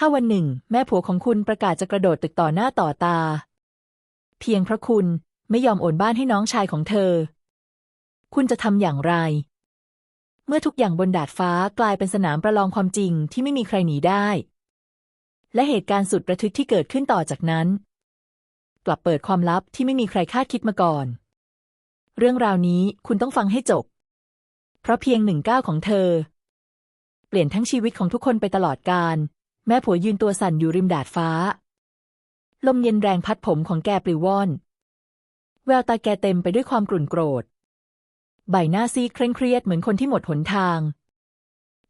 ถ้าวันหนึ่ง แม่ผัวของคุณประกาศจะกระโดดตึกต่อหน้าต่อตา เพียงเพราะคุณไม่ยอมโอนบ้านให้น้องชายของเธอ คุณจะทำอย่างไร เมื่อทุกอย่างบนดาดฟ้ากลายเป็นสนามประลองความจริงที่ไม่มีใครหนีได้ และเหตุการณ์สุดระทึกที่เกิดขึ้นต่อจากนั้น กลับเปิดความลับที่ไม่มีใครคาดคิดมาก่อน เรื่องราวนี้คุณต้องฟังให้จบ เพราะเพียงหนึ่งก้าวของเธอ เปลี่ยนทั้งชีวิตของทุกคนไปตลอดกาล แม่ผัวยืนตัวสั่นอยู่ริมดาดฟ้า ลมเย็นแรงพัดผมของแกปลิวว่อน แววตาแกเต็มไปด้วยความกลุ่นโกรธ ใบหน้าซีเคร่งเครียดเหมือนคนที่หมดหนทาง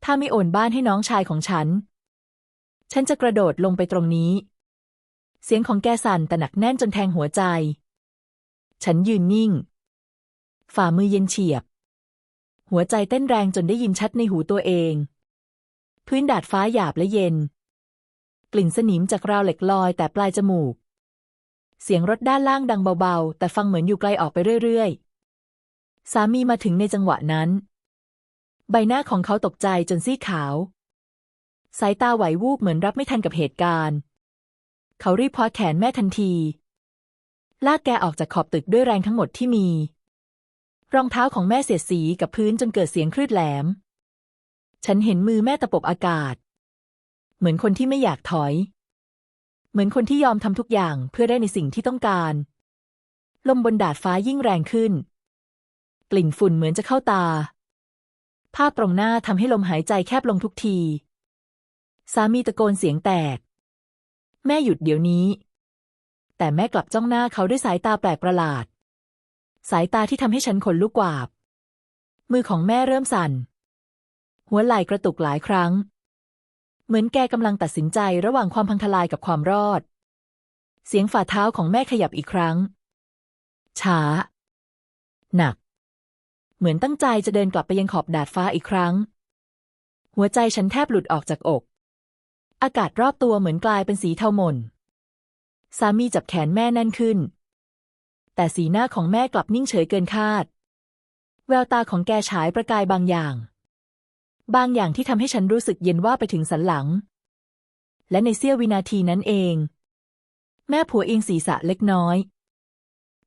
ถ้าไม่โอนบ้านให้น้องชายของฉัน ฉันจะกระโดดลงไปตรงนี้ เสียงของแกสั่นแต่หนักแน่นจนแทงหัวใจ ฉันยืนนิ่ง ฝ่ามือเย็นเฉียบ หัวใจเต้นแรงจนได้ยินชัดในหูตัวเองพื้นดาดฟ้าหยาบและเย็น กลิ่นสนิมจากราวเหล็กลอยแต่ปลายจมูก เสียงรถด้านล่างดังเบาๆ แต่ฟังเหมือนอยู่ไกลออกไปเรื่อยๆ สามีมาถึงในจังหวะนั้น ใบหน้าของเขาตกใจจนซีดขาว สายตาไหววูบเหมือนรับไม่ทันกับเหตุการณ์ เขารีบคว้าแขนแม่ทันที ลากแกออกจากขอบตึกด้วยแรงทั้งหมดที่มี รองเท้าของแม่เสียดสีกับพื้นจนเกิดเสียงคลืดแหลม ฉันเห็นมือแม่ตะปบอากาศ เหมือนคนที่ไม่อยากถอย เหมือนคนที่ยอมทำทุกอย่างเพื่อได้ในสิ่งที่ต้องการ ลมบนดาดฟ้ายิ่งแรงขึ้น กลิ่นฝุ่นเหมือนจะเข้าตา ภาพตรงหน้าทำให้ลมหายใจแคบลงทุกที สามีตะโกนเสียงแตก แม่หยุดเดี๋ยวนี้ แต่แม่กลับจ้องหน้าเขาด้วยสายตาแปลกประหลาด สายตาที่ทำให้ฉันขนลุกกวาบ มือของแม่เริ่มสั่น หัวไหล่กระตุกหลายครั้ง เหมือนแกกำลังตัดสินใจระหว่างความพังทลายกับความรอด เสียงฝ่าเท้าของแม่ขยับอีกครั้ง ช้า หนัก เหมือนตั้งใจจะเดินกลับไปยังขอบดาดฟ้าอีกครั้ง หัวใจฉันแทบหลุดออกจากอก อากาศรอบตัวเหมือนกลายเป็นสีเทาหม่นสามีจับแขนแม่แน่นขึ้น แต่สีหน้าของแม่กลับนิ่งเฉยเกินคาด แววตาของแกฉายประกายบางอย่าง บางอย่างที่ทำให้ฉันรู้สึกเย็นว่าไปถึงสันหลัง และในเสี้ยววินาทีนั้นเอง แม่ผัวเอียงศีรษะเล็กน้อย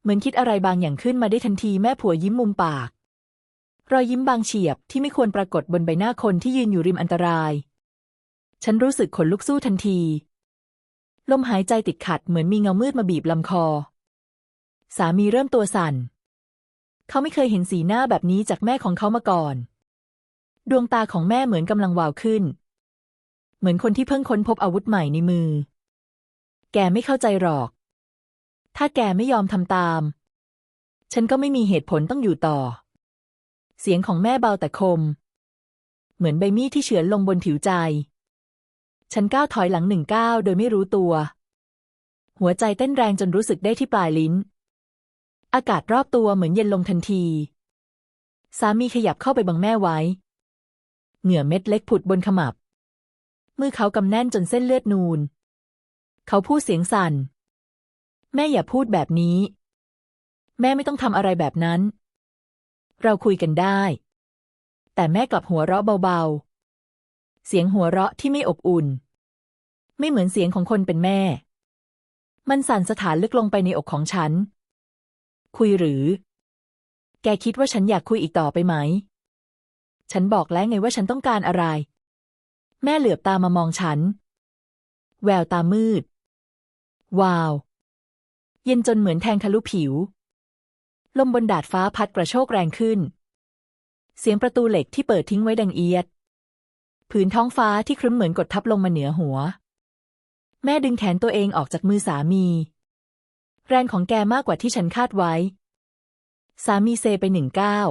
เหมือนคิดอะไรบางอย่างขึ้นมาได้ทันทีแม่ผัวยิ้มมุมปาก รอยยิ้มบางเฉียบที่ไม่ควรปรากฏบนใบหน้าคนที่ยืนอยู่ริมอันตราย ฉันรู้สึกขนลุกสู้ทันที ลมหายใจติดขัดเหมือนมีเงามืดมาบีบลำคอ สามีเริ่มตัวสั่นเขาไม่เคยเห็นสีหน้าแบบนี้จากแม่ของเขามาก่อน ดวงตาของแม่เหมือนกำลังวาวขึ้น เหมือนคนที่เพิ่งค้นพบอาวุธใหม่ในมือ แกไม่เข้าใจหรอก ถ้าแกไม่ยอมทำตาม ฉันก็ไม่มีเหตุผลต้องอยู่ต่อ เสียงของแม่เบาแต่คม เหมือนใบมีดที่เฉือนลงบนผิวใจ ฉันก้าวถอยหลังหนึ่งก้าวโดยไม่รู้ตัว หัวใจเต้นแรงจนรู้สึกได้ที่ปลายลิ้น อากาศรอบตัวเหมือนเย็นลงทันที สามีขยับเข้าไปบังแม่ไว้ เหงื่อเม็ดเล็กผุดบนขมับ มือเขากำแน่นจนเส้นเลือดนูน เขาพูดเสียงสั่น แม่อย่าพูดแบบนี้ แม่ไม่ต้องทำอะไรแบบนั้น เราคุยกันได้ แต่แม่กลับหัวเราะเบาๆ เสียงหัวเราะที่ไม่อบอุ่น ไม่เหมือนเสียงของคนเป็นแม่ มันสั่นสถานลึกลงไปในอกของฉัน คุยหรือ แกคิดว่าฉันอยากคุยอีกต่อไปไหม ฉันบอกแล้วไงว่าฉันต้องการอะไร แม่เหลือบตามามองฉัน แววตามืด วาว เย็นจนเหมือนแทงทะลุผิว ลมบนดาดฟ้าพัดกระโชกแรงขึ้น เสียงประตูเหล็กที่เปิดทิ้งไว้ดังเอียด ผืนท้องฟ้าที่ครึ้มเหมือนกดทับลงมาเหนือหัว แม่ดึงแขนตัวเองออกจากมือสามี แรงของแกมากกว่าที่ฉันคาดไว้ สามีเซไปหนึ่งก้าว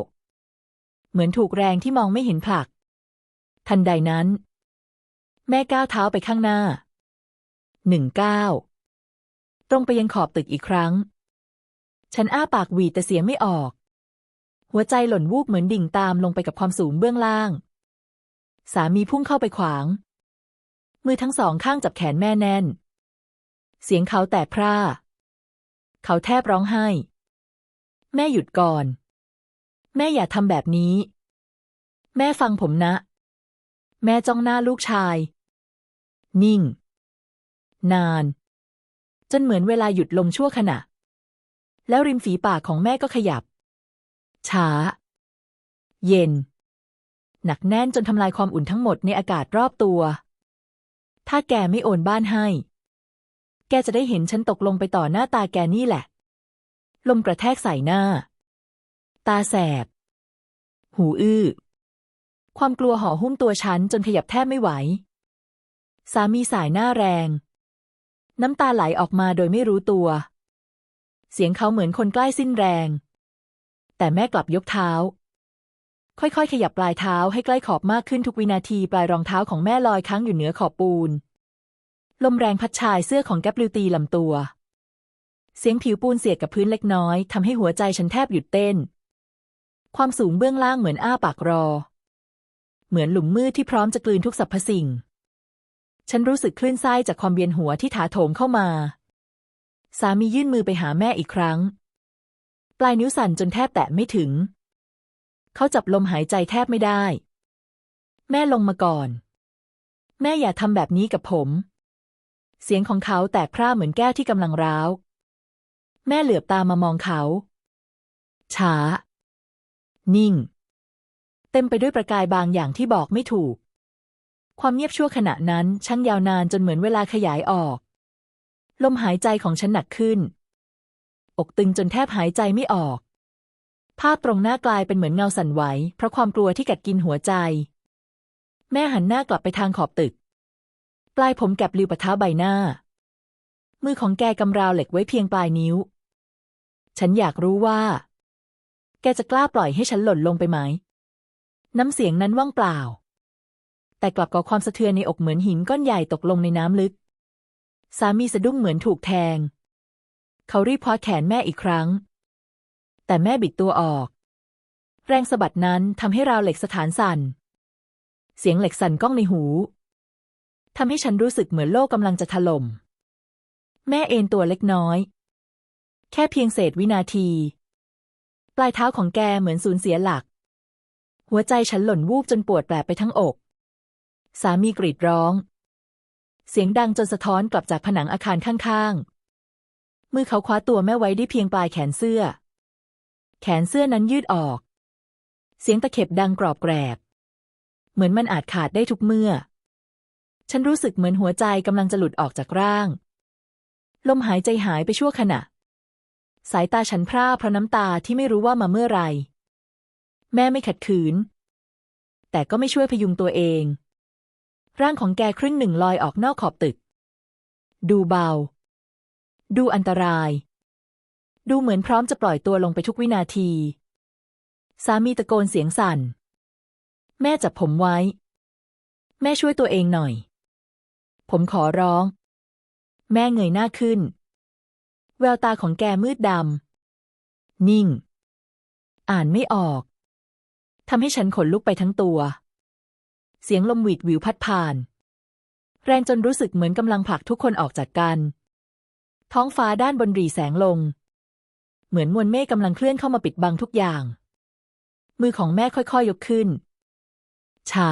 เหมือนถูกแรงที่มองไม่เห็นผลัก ทันใดนั้น แม่ก้าวเท้าไปข้างหน้าหนึ่งก้าวตรงไปยังขอบตึกอีกครั้ง ฉันอ้าปากหวีแต่เสียงไม่ออก หัวใจหล่นวูบเหมือนดิ่งตามลงไปกับความสูงเบื้องล่าง สามีพุ่งเข้าไปขวาง มือทั้งสองข้างจับแขนแม่แน่น เสียงเขาแตกพร่า เขาแทบร้องไห้ แม่หยุดก่อน แม่อย่าทำแบบนี้ แม่ฟังผมนะ แม่จ้องหน้าลูกชาย นิ่ง นาน จนเหมือนเวลาหยุดลงชั่วขณะ แล้วริมฝีปากของแม่ก็ขยับ ช้า เย็น หนักแน่นจนทำลายความอุ่นทั้งหมดในอากาศรอบตัว ถ้าแกไม่โอนบ้านให้ แกจะได้เห็นฉันตกลงไปต่อหน้าตาแกนี่แหละ ลมกระแทกใส่หน้า ตาแสบ หูอื้อ ความกลัวห่อหุ้มตัวฉันจนขยับแทบไม่ไหว สามีสายหน้าแรง น้ำตาไหลออกมาโดยไม่รู้ตัว เสียงเขาเหมือนคนใกล้สิ้นแรง แต่แม่กลับยกเท้า ค่อยๆ ขยับปลายเท้าให้ใกล้ขอบมากขึ้นทุกวินาทีปลายรองเท้าของแม่ลอยค้างอยู่เหนือขอบปูน ลมแรงพัดชายเสื้อของแกปลิวตีลำตัวเสียงผิวปูนเสียดกับพื้นเล็กน้อยทำให้หัวใจฉันแทบหยุดเต้น ความสูงเบื้องล่างเหมือนอ้าปากรอ เหมือนหลุมมืดที่พร้อมจะกลืนทุกสรรพสิ่ง ฉันรู้สึกคลื่นไส้จากความเวียนหัวที่ถาโถมเข้ามา สามียื่นมือไปหาแม่อีกครั้ง ปลายนิ้วสั่นจนแทบแตะไม่ถึง เขาจับลมหายใจแทบไม่ได้ แม่ลงมาก่อน แม่อย่าทำแบบนี้กับผม เสียงของเขาแตกพร่าเหมือนแก้วที่กำลังร้าว แม่เหลือบตามามองเขาช้า นิ่ง เต็มไปด้วยประกายบางอย่างที่บอกไม่ถูก ความเงียบชั่วขณะนั้นช่างยาวนานจนเหมือนเวลาขยายออก ลมหายใจของฉันหนักขึ้น อกตึงจนแทบหายใจไม่ออก ภาพตรงหน้ากลายเป็นเหมือนเงาสั่นไหว เพราะความกลัวที่กัดกินหัวใจ แม่หันหน้ากลับไปทางขอบตึก ปลายผมแกบลิวปะท้าใบหน้า มือของแกกำราวเหล็กไว้เพียงปลายนิ้ว ฉันอยากรู้ว่า แกจะกล้าปล่อยให้ฉันหล่นลงไปไหม น้ำเสียงนั้นว่างเปล่า แต่กลับก่อความสะเทือนในอกเหมือนหินก้อนใหญ่ตกลงในน้ำลึก สามีสะดุ้งเหมือนถูกแทง เขารีบคว้าแขนแม่อีกครั้ง แต่แม่บิดตัวออก แรงสะบัดนั้นทำให้ราวเหล็กสถานสั่น เสียงเหล็กสั่นก้องในหูทำให้ฉันรู้สึกเหมือนโลกกำลังจะถล่ม แม่เอนตัวเล็กน้อย แค่เพียงเศษวินาที ลายเท้าของแกเหมือนสูญเสียหลัก หัวใจฉันหล่นวูบจนปวดแปลบไปทั้งอก สามีกรีดร้อง เสียงดังจนสะท้อนกลับจากผนังอาคารข้างๆ มือเขาคว้าตัวแม่ไว้ได้เพียงปลายแขนเสื้อ แขนเสื้อนั้นยืดออก เสียงตะเข็บดังกรอบแกรบ เหมือนมันอาจขาดได้ทุกเมื่อ ฉันรู้สึกเหมือนหัวใจกำลังจะหลุดออกจากร่าง ลมหายใจหายไปชั่วขณะ สายตาฉันพร่าเพราะน้ำตาที่ไม่รู้ว่ามาเมื่อไรแม่ไม่ขัดขืน แต่ก็ไม่ช่วยพยุงตัวเอง ร่างของแกครึ่งหนึ่งลอยออกนอกขอบตึก ดูเบา ดูอันตราย ดูเหมือนพร้อมจะปล่อยตัวลงไปทุกวินาที สามีตะโกนเสียงสั่น แม่จับผมไว้ แม่ช่วยตัวเองหน่อย ผมขอร้อง แม่เงยหน้าขึ้น แววตาของแกมืดดำ นิ่ง อ่านไม่ออกทำให้ฉันขนลุกไปทั้งตัว เสียงลมหวีดวิวพัดผ่าน แรงจนรู้สึกเหมือนกำลังผลักทุกคนออกจากกัน ท้องฟ้าด้านบนรีแสงลง เหมือนมวลเมฆกำลังเคลื่อนเข้ามาปิดบังทุกอย่าง มือของแม่ค่อยๆยยกขึ้น ช้า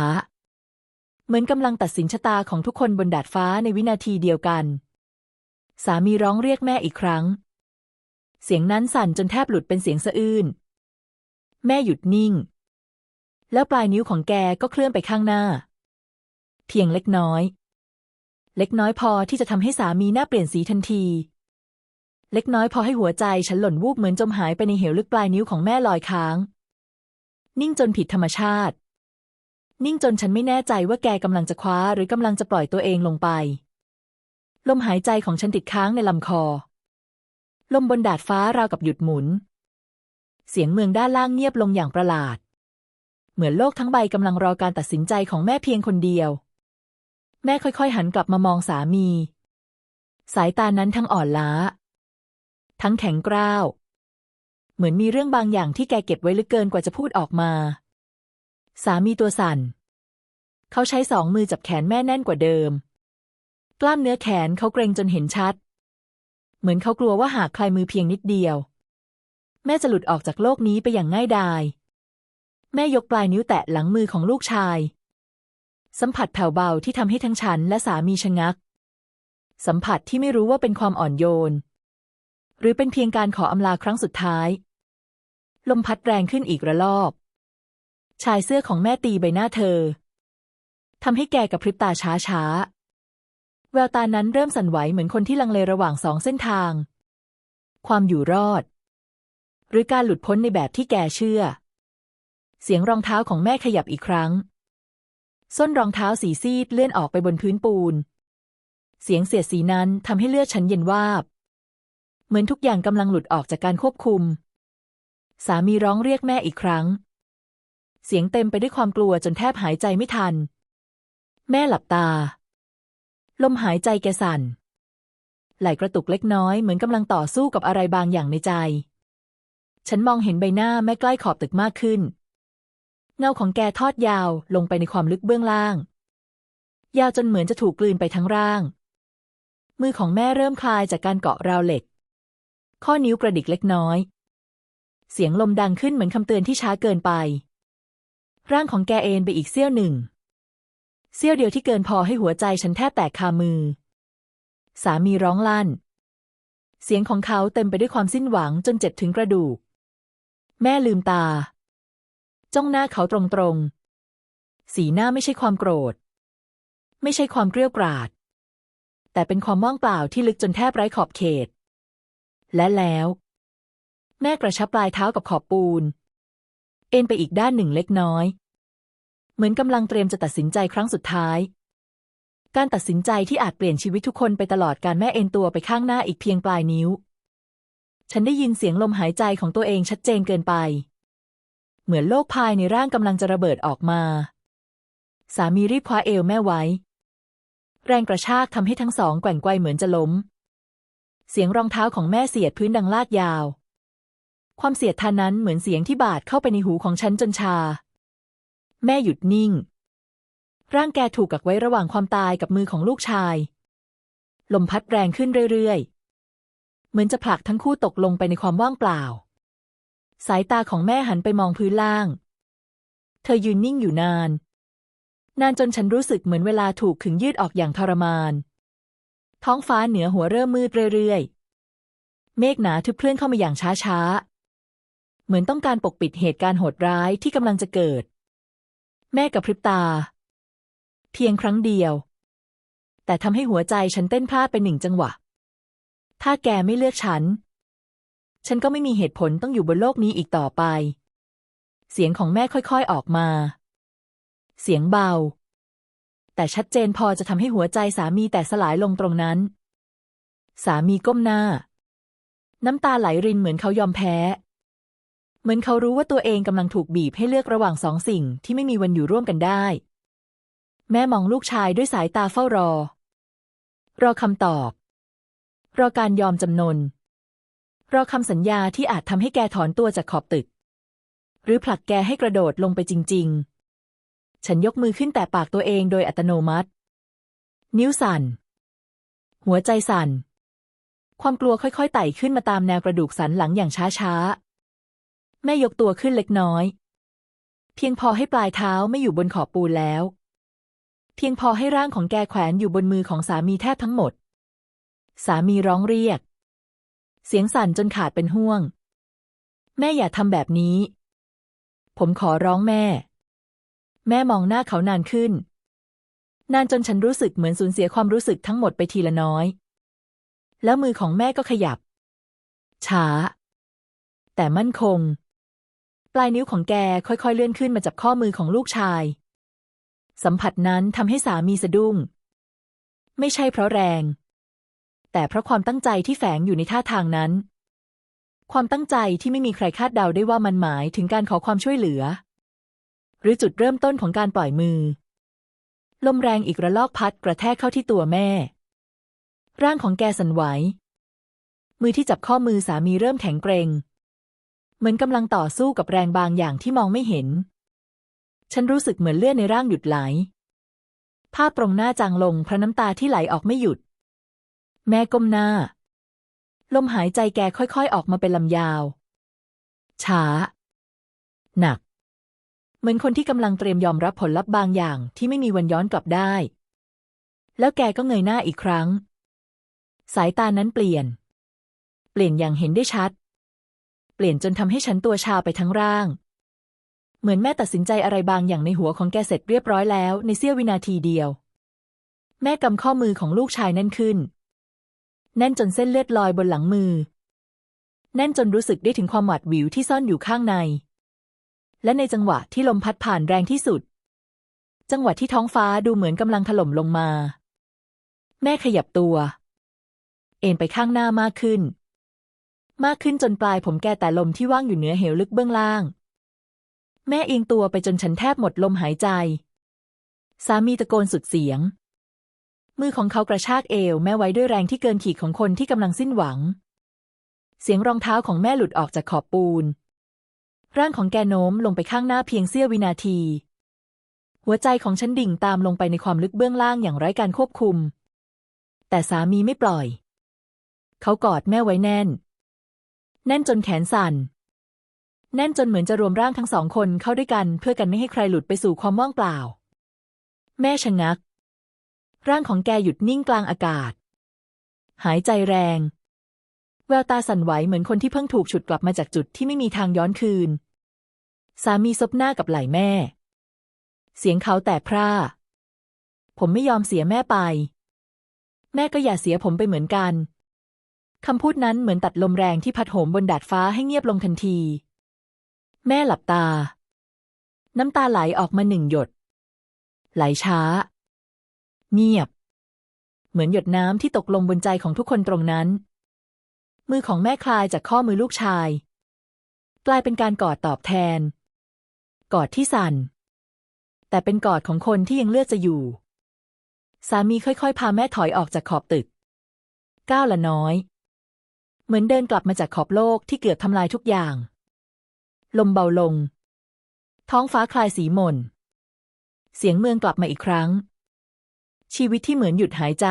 เหมือนกำลังตัดสินชะตาของทุกคนบนดาดฟ้าในวินาทีเดียวกัน สามีร้องเรียกแม่อีกครั้ง เสียงนั้นสั่นจนแทบหลุดเป็นเสียงสะอื้น แม่หยุดนิ่ง แล้วปลายนิ้วของแกก็เคลื่อนไปข้างหน้า เพียงเล็กน้อย เล็กน้อยพอที่จะทำให้สามีหน้าเปลี่ยนสีทันที เล็กน้อยพอให้หัวใจฉันหล่นวูบเหมือนจมหายไปในเหวลึกปลายนิ้วของแม่ลอยค้าง นิ่งจนผิดธรรมชาติ นิ่งจนฉันไม่แน่ใจว่าแกกำลังจะคว้าหรือกำลังจะปล่อยตัวเองลงไป ลมหายใจของฉันติดค้างในลำคอ ลมบนดาดฟ้าราวกับหยุดหมุน เสียงเมืองด้านล่างเงียบลงอย่างประหลาด เหมือนโลกทั้งใบกำลังรอการตัดสินใจของแม่เพียงคนเดียว แม่ค่อยๆ หันกลับมามองสามี สายตานั้นทั้งอ่อนล้า ทั้งแข็งกร้าว เหมือนมีเรื่องบางอย่างที่แกเก็บไว้ลึกเกินกว่าจะพูดออกมา สามีตัวสั่น เขาใช้สองมือจับแขนแม่แน่นกว่าเดิม กล้ามเนื้อแขนเขาเกรงจนเห็นชัด เหมือนเขากลัวว่าหากคลายมือเพียงนิดเดียว แม่จะหลุดออกจากโลกนี้ไปอย่างง่ายดาย แม่ยกปลายนิ้วแตะหลังมือของลูกชาย สัมผัสแผ่วเบาที่ทำให้ทั้งฉันและสามีชะงัก สัมผัสที่ไม่รู้ว่าเป็นความอ่อนโยน หรือเป็นเพียงการขออำลาครั้งสุดท้าย ลมพัดแรงขึ้นอีกระลอก ชายเสื้อของแม่ตีใบหน้าเธอทำให้แกกับพริบตาช้าช้าๆ แววตานั้นเริ่มสั่นไหวเหมือนคนที่ลังเลระหว่างสองเส้นทาง ความอยู่รอด หรือการหลุดพ้นในแบบที่แกเชื่อ เสียงรองเท้าของแม่ขยับอีกครั้ง ส้นรองเท้าสีซีดเลื่อนออกไปบนพื้นปูน เสียงเสียดสีนั้นทำให้เลือดฉันเย็นวาบ เหมือนทุกอย่างกำลังหลุดออกจากการควบคุม สามีร้องเรียกแม่อีกครั้ง เสียงเต็มไปด้วยความกลัวจนแทบหายใจไม่ทัน แม่หลับตา ลมหายใจแกสั่น ไหลกระตุกเล็กน้อยเหมือนกำลังต่อสู้กับอะไรบางอย่างในใจ ฉันมองเห็นใบหน้าแม่ใกล้ขอบตึกมากขึ้น เงาของแกทอดยาวลงไปในความลึกเบื้องล่าง ยาวจนเหมือนจะถูกกลืนไปทั้งร่าง มือของแม่เริ่มคลายจากการเกาะราวเหล็ก ข้อนิ้วกระดิกเล็กน้อย เสียงลมดังขึ้นเหมือนคำเตือนที่ช้าเกินไป ร่างของแกเอนไปอีกเสี้ยวหนึ่ง เสี้ยวเดียวที่เกินพอให้หัวใจฉันแทบแตกคามือ สามีร้องลั่น เสียงของเขาเต็มไปด้วยความสิ้นหวังจนเจ็บถึงกระดูก แม่ลืมตา จ้องหน้าเขาตรงๆ สีหน้าไม่ใช่ความโกรธ ไม่ใช่ความเกรียวกราด แต่เป็นความว่างเปล่าที่ลึกจนแทบไร้ขอบเขต และแล้ว แม่กระชับปลายเท้ากับขอบปูน เอ็นไปอีกด้านหนึ่งเล็กน้อย เหมือนกำลังเตรียมจะตัดสินใจครั้งสุดท้าย การตัดสินใจที่อาจเปลี่ยนชีวิตทุกคนไปตลอดการแม่เอ็นตัวไปข้างหน้าอีกเพียงปลายนิ้ว ฉันได้ยินเสียงลมหายใจของตัวเองชัดเจนเกินไป เหมือนโลกภายในร่างกำลังจะระเบิดออกมา สามีรีบคว้าเอวแม่ไว้ แรงกระชากทำให้ทั้งสองแกว่งไกวเหมือนจะล้ม เสียงรองเท้าของแม่เสียดพื้นดังลากยาวความเสียดทานนั้นเหมือนเสียงที่บาดเข้าไปในหูของฉันจนชา แม่หยุดนิ่ง ร่างแกถูกกักไว้ระหว่างความตายกับมือของลูกชาย ลมพัดแรงขึ้นเรื่อยๆ เหมือนจะผลักทั้งคู่ตกลงไปในความว่างเปล่า สายตาของแม่หันไปมองพื้นล่าง เธอยืนนิ่งอยู่นาน นานจนฉันรู้สึกเหมือนเวลาถูกขึงยืดออกอย่างทรมาน ท้องฟ้าเหนือหัวเริ่มมืดเรื่อยๆ เมฆหนาทึบเคลื่อนเข้ามาอย่างช้าๆ เหมือนต้องการปกปิดเหตุการณ์โหดร้ายที่กำลังจะเกิด แม่กับพริบตา เพียงครั้งเดียว แต่ทำให้หัวใจฉันเต้นพลาดไปหนึ่งจังหวะ ถ้าแกไม่เลือกฉัน ฉันก็ไม่มีเหตุผลต้องอยู่บนโลกนี้อีกต่อไป เสียงของแม่ค่อยๆออกมา เสียงเบา แต่ชัดเจนพอจะทำให้หัวใจสามีแตกสลายลงตรงนั้น สามีก้มหน้า น้ำตาไหลรินเหมือนเขายอมแพ้ มือนเขารู้ว่าตัวเองกำลังถูกบีบให้เลือกระหว่างสองสิ่งที่ไม่มีวันอยู่ร่วมกันได้ แม่มองลูกชายด้วยสายตาเฝ้ารอ รอคำตอบ รอการยอมจำนน รอคำสัญญาที่อาจทำให้แกถอนตัวจากขอบตึก หรือผลักแกให้กระโดดลงไปจริง ๆ ฉันยกมือขึ้นแต่ปากตัวเองโดยอัตโนมัติ นิ้วสั่น หัวใจสั่น ความกลัวค่อยๆไต่ขึ้นมาตามแนวกระดูกสันหลังอย่างช้าๆ แม่ยกตัวขึ้นเล็กน้อย เพียงพอให้ปลายเท้าไม่อยู่บนขอบปูนแล้ว เพียงพอให้ร่างของแกแขวนอยู่บนมือของสามีแทบทั้งหมด สามีร้องเรียก เสียงสั่นจนขาดเป็นห่วง แม่อย่าทำแบบนี้ ผมขอร้องแม่ แม่มองหน้าเขานานขึ้น นานจนฉันรู้สึกเหมือนสูญเสียความรู้สึกทั้งหมดไปทีละน้อย แล้วมือของแม่ก็ขยับ ช้า แต่มั่นคง ลายนิ้วของแกค่อยๆเลื่อนขึ้นมาจับข้อมือของลูกชาย สัมผัสนั้นทำให้สามีสะดุ้ง ไม่ใช่เพราะแรง แต่เพราะความตั้งใจที่แฝงอยู่ในท่าทางนั้น ความตั้งใจที่ไม่มีใครคาดเดาได้ว่ามันหมายถึงการขอความช่วยเหลือ หรือจุดเริ่มต้นของการปล่อยมือ ลมแรงอีกระลอกพัดกระแทกเข้าที่ตัวแม่ ร่างของแกสั่นไหว มือที่จับข้อมือสามีเริ่มแข็งเกรง เหมือนกำลังต่อสู้กับแรงบางอย่างที่มองไม่เห็น ฉันรู้สึกเหมือนเลือดในร่างหยุดไหล ภาพตรงหน้าจางลงเพราะน้ำตาที่ไหลออกไม่หยุด แม่ก้มหน้า ลมหายใจแกค่อยๆ ออกมาเป็นลำยาว ช้า หนัก เหมือนคนที่กำลังเตรียมยอมรับผลลัพธ์บางอย่างที่ไม่มีวันย้อนกลับได้ แล้วแกก็เงยหน้าอีกครั้ง สายตานั้นเปลี่ยน เปลี่ยนอย่างเห็นได้ชัด เปลี่ยนจนทำให้ฉันตัวชาไปทั้งร่าง เหมือนแม่ตัดสินใจอะไรบางอย่างในหัวของแกเสร็จเรียบร้อยแล้วในเสี้ยววินาทีเดียว แม่กำข้อมือของลูกชายแน่นขึ้น แน่นจนเส้นเลือดลอยบนหลังมือ แน่นจนรู้สึกได้ถึงความหวาดหวิวที่ซ่อนอยู่ข้างใน และในจังหวะที่ลมพัดผ่านแรงที่สุด จังหวะที่ท้องฟ้าดูเหมือนกำลังถล่มลงมา แม่ขยับตัว เอ็นไปข้างหน้ามากขึ้น มากขึ้นจนปลายผมแก่แต่ลมที่ว่างอยู่เหนือเหวลึกเบื้องล่าง แม่เอียงตัวไปจนฉันแทบหมดลมหายใจ สามีตะโกนสุดเสียง มือของเขากระชากเอวแม่ไว้ด้วยแรงที่เกินขีดของคนที่กำลังสิ้นหวัง เสียงรองเท้าของแม่หลุดออกจากขอบปูน ร่างของแกโน้มลงไปข้างหน้าเพียงเสี้ยววินาที หัวใจของฉันดิ่งตามลงไปในความลึกเบื้องล่างอย่างไร้การควบคุม แต่สามีไม่ปล่อย เขากอดแม่ไว้แน่น แน่นจนแขนสั่น แน่นจนเหมือนจะรวมร่างทั้งสองคนเข้าด้วยกัน เพื่อกันไม่ให้ใครหลุดไปสู่ความว่างเปล่า แม่ชะงัก ร่างของแกหยุดนิ่งกลางอากาศ หายใจแรง แววตาสั่นไหวเหมือนคนที่เพิ่งถูกฉุดกลับมาจากจุดที่ไม่มีทางย้อนคืน สามีซบหน้ากับไหล่แม่ เสียงเขาแตกพร่า ผมไม่ยอมเสียแม่ไป แม่ก็อย่าเสียผมไปเหมือนกัน คำพูดนั้นเหมือนตัดลมแรงที่พัดโหมบนดาดฟ้าให้เงียบลงทันที แม่หลับตา น้ำตาไหลออกมาหนึ่งหยด ไหลช้า เงียบ เหมือนหยดน้ำที่ตกลงบนใจของทุกคนตรงนั้น มือของแม่คลายจากข้อมือลูกชาย กลายเป็นการกอดตอบแทน กอดที่สั่น แต่เป็นกอดของคนที่ยังเลือดจะอยู่ สามีค่อยๆ พาแม่ถอยออกจากขอบตึกก้าวละน้อย เหมือนเดินกลับมาจากขอบโลกที่เกือบทำลายทุกอย่าง ลมเบาลง ท้องฟ้าคลายสีหม่น เสียงเมืองกลับมาอีกครั้ง ชีวิตที่เหมือนหยุดหายใจ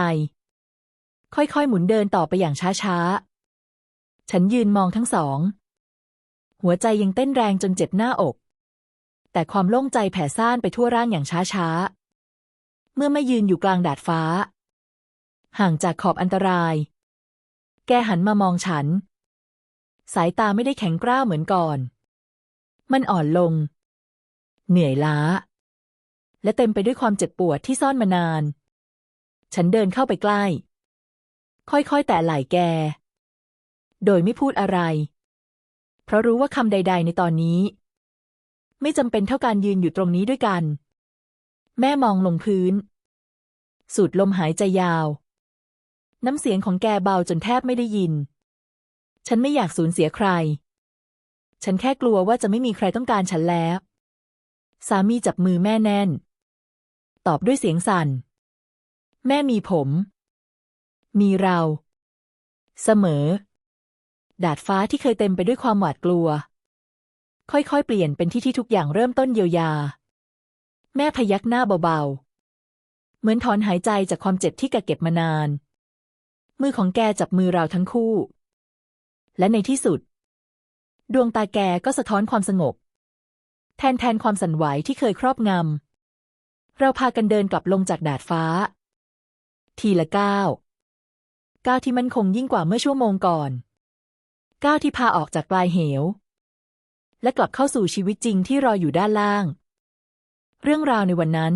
ค่อยๆ หมุนเดินต่อไปอย่างช้าๆ ฉันยืนมองทั้งสอง หัวใจยังเต้นแรงจนเจ็บหน้าอก แต่ความโล่งใจแผ่ซ่านไปทั่วร่างอย่างช้าๆ เมื่อไม่ยืนอยู่กลางดาดฟ้า ห่างจากขอบอันตราย แกหันมามองฉัน สายตาไม่ได้แข็งกร้าวเหมือนก่อน มันอ่อนลง เหนื่อยล้า และเต็มไปด้วยความเจ็บปวดที่ซ่อนมานาน ฉันเดินเข้าไปใกล้ ค่อยๆ แตะไหล่แก โดยไม่พูดอะไร เพราะรู้ว่าคำใด ๆ ในตอนนี้ ไม่จำเป็นเท่าการยืนอยู่ตรงนี้ด้วยกัน แม่มองลงพื้น สูดลมหายใจยาว น้ำเสียงของแกเบาจนแทบไม่ได้ยิน ฉันไม่อยากสูญเสียใคร ฉันแค่กลัวว่าจะไม่มีใครต้องการฉันแล้ว สามีจับมือแม่แน่น ตอบด้วยเสียงสั่น แม่มีผม มีเรา เสมอ ดาดฟ้าที่เคยเต็มไปด้วยความหวาดกลัว ค่อยๆ เปลี่ยนเป็นที่ที่ทุกอย่างเริ่มต้นเยียวยา แม่พยักหน้าเบาๆ เหมือนถอนหายใจจากความเจ็บที่แกเก็บมานาน มือของแกจับมือเราทั้งคู่ และในที่สุด ดวงตาแกก็สะท้อนความสงบ แทนแทนความสั่นไหวที่เคยครอบงำ เราพากันเดินกลับลงจากดาดฟ้า ทีละก้าว ก้าวที่มันคงยิ่งกว่าเมื่อชั่วโมงก่อน ก้าวที่พาออกจากปลายเหว และกลับเข้าสู่ชีวิตจริงที่รออยู่ด้านล่าง เรื่องราวในวันนั้น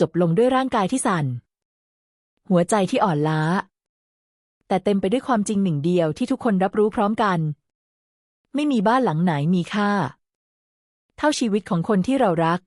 จบลงด้วยร่างกายที่สั่นหัวใจที่อ่อนล้า แต่เต็มไปด้วยความจริงหนึ่งเดียวที่ทุกคนรับรู้พร้อมกัน ไม่มีบ้านหลังไหนมีค่า เท่าชีวิตของคนที่เรารัก